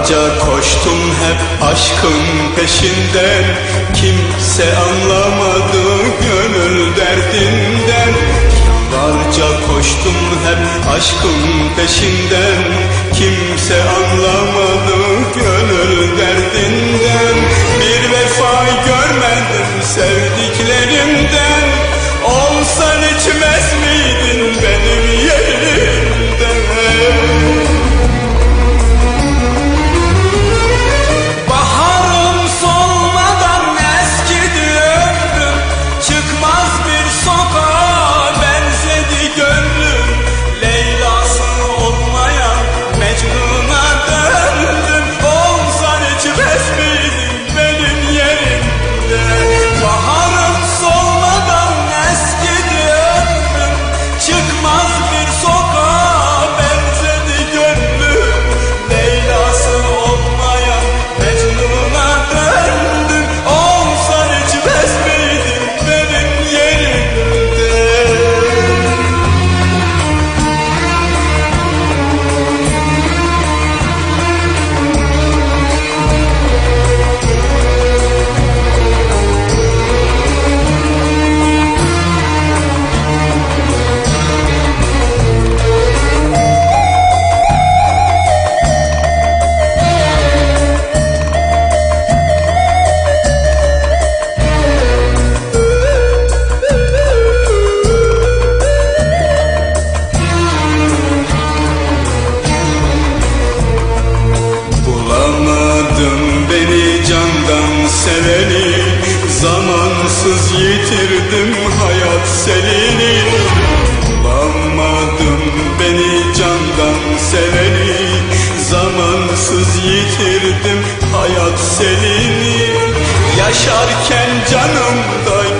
Yıllarca koştum hep aşkın peşinden Kimse anlamadı gönül derdinden. Yıllarca koştum hep aşkın peşinden. Kimse anlamadı gönül derdinden Zamansız yitirdim hayat selini. Bulamadım beni candan seveni. Zamansız yitirdim hayat selini. Yaşarken canımda